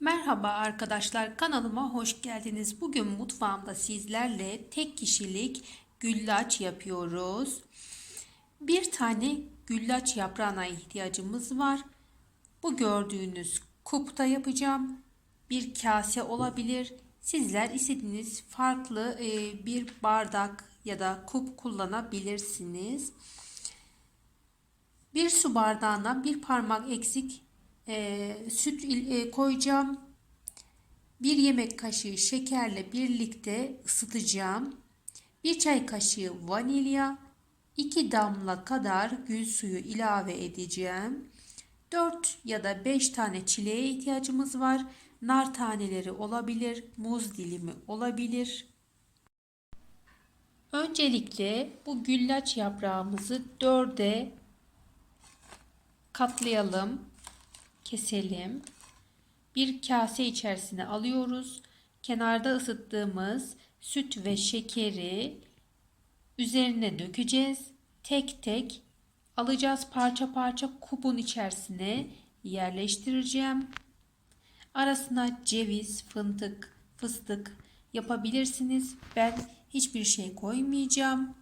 Merhaba arkadaşlar kanalıma hoş geldiniz. Bugün mutfağımda sizlerle tek kişilik güllaç yapıyoruz. Bir tane güllaç yaprağına ihtiyacımız var. Bu gördüğünüz kupta yapacağım. Bir kase olabilir. Sizler istediğiniz farklı e, bir bardak ya da kup kullanabilirsiniz. Bir su bardağına bir parmak eksik e, süt e, koyacağım. Bir yemek kaşığı şekerle birlikte ısıtacağım. Bir çay kaşığı vanilya, 2 damla kadar gül suyu ilave edeceğim. 4 ya da 5 tane çileğe ihtiyacımız var. Nar taneleri olabilir, muz dilimi olabilir. Öncelikle bu güllaç yaprağımızı dörde katlayalım keselim. Bir kase içerisine alıyoruz. Kenarda ısıttığımız süt ve şekeri üzerine dökeceğiz. Tek tek alacağız parça parça kubun içerisine yerleştireceğim. Arasına ceviz, fındık, fıstık yapabilirsiniz. Ben hiçbir şey koymayacağım.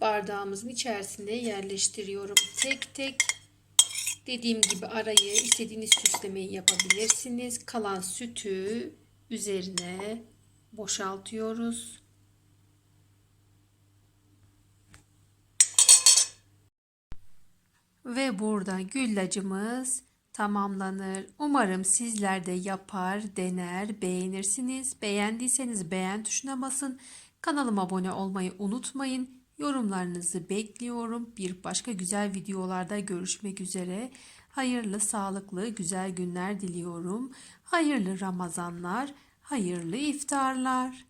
Bardağımızın içerisine yerleştiriyorum. Tek tek dediğim gibi arayı istediğiniz süslemeyi yapabilirsiniz. Kalan sütü üzerine boşaltıyoruz. Ve burada güllacımız tamamlanır. Umarım sizler de yapar, dener, beğenirsiniz. Beğendiyseniz beğen tuşuna basın. Kanalıma abone olmayı unutmayın. Yorumlarınızı bekliyorum. Bir başka güzel videolarda görüşmek üzere. Hayırlı, sağlıklı, güzel günler diliyorum. Hayırlı Ramazanlar, hayırlı iftarlar.